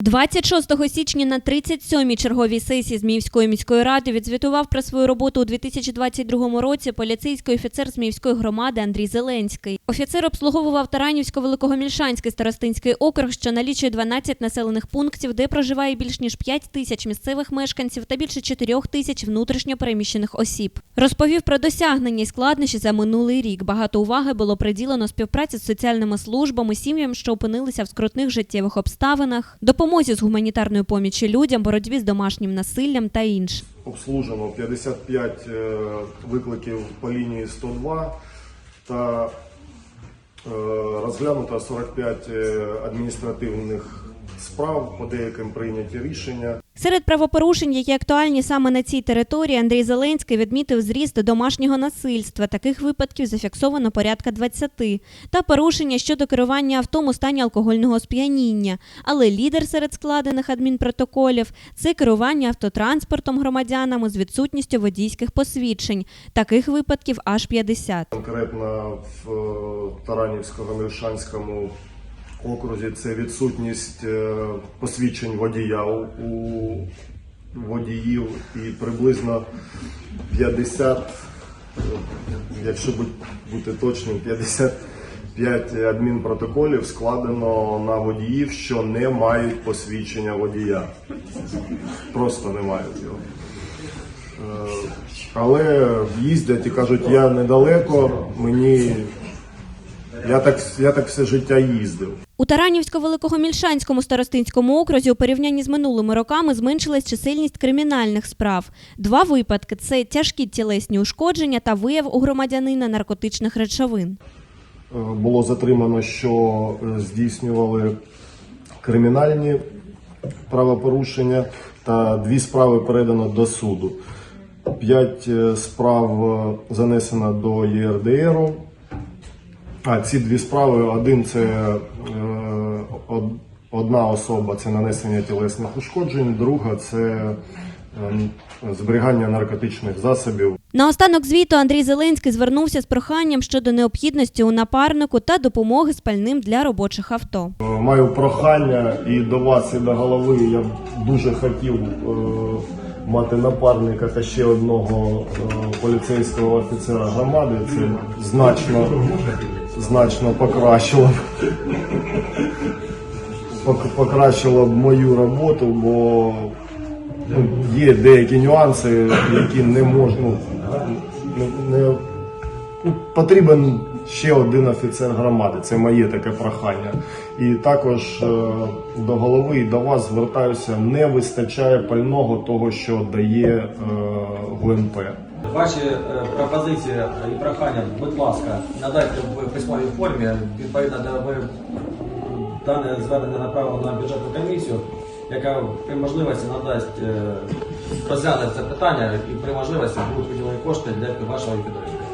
26 січня на 37-й черговій сесії Зміївської міської ради відзвітував про свою роботу у 2022 році поліцейський офіцер Зміївської громади Андрій Зеленський. Офіцер обслуговував Таранівсько-Великогомільшанський старостинський округ, що налічує 12 населених пунктів, де проживає більш ніж 5 тисяч місцевих мешканців та більше 4 тисяч внутрішньо переміщених осіб. Розповів про досягнення і складнощі за минулий рік. Багато уваги було приділено співпраці з соціальними службами, сім'ям, що опинилися в скрутних життєвих обставинах, допомозі з гуманітарної помічі людям, боротьбі з домашнім насиллям та інше. обслужено 55 е, викликів по лінії 102 та е, розглянуто 45 е, адміністративних справ, по деяким прийняті рішення. Серед правопорушень, які актуальні саме на цій території, Андрій Зеленський відмітив зріст домашнього насильства. Таких випадків зафіксовано порядка 20. Та порушення щодо керування автом у стані алкогольного сп'яніння. Але лідер серед складених адмінпротоколів це керування автотранспортом громадянами з відсутністю водійських посвідчень. Таких випадків аж 50. Конкретно в е, Таранівсько-Гомельшанському окрузі це відсутність е, посвідчень водія у водіїв і приблизно 50, е, якщо бути точним, 55 адмінпротоколів складено на водіїв, що не мають посвідчення водія. Просто не мають його. Е, Але їздять і кажуть, я недалеко, мені я так, я так все життя їздив. У Таранівсько-Великогомільшанському старостинському окрузі у порівнянні з минулими роками зменшилась чисельність кримінальних справ. Два випадки це тяжкі тілесні ушкодження та вияв у громадянина наркотичних речовин. Е, Було затримано, що е, здійснювали кримінальні правопорушення, та дві справи передано до суду. П'ять е, справ занесено до ЄРДРу. А ці дві справи: один це е, одна особа це нанесення тілесних ушкоджень, друга це е, зберігання наркотичних засобів. Наостанок звіту Андрій Зеленський звернувся з проханням щодо необхідності у напарнику та допомоги з пальним для робочих авто. Е, Маю прохання і до вас, і до голови. Я дуже хотів е, мати напарника та ще одного е, поліцейського офіцера громади. Це значно, значно покращило б пок- покращило б мою роботу, бо ну, є деякі нюанси, які не можна. Не, не, Ну, потрібен ще один офіцер громади. Це моє таке прохання. І також е, до голови і до вас звертаюся. Не вистачає пального того, що дає е, ГУНП. Ваші е, пропозиції і прохання, будь ласка, надайте в письмовій формі. Відповідно, де ви дане звернення направлено на бюджетну комісію, яка при можливості надасть розглянути розгляне це питання і при можливості будуть виділені кошти для вашого підтримки.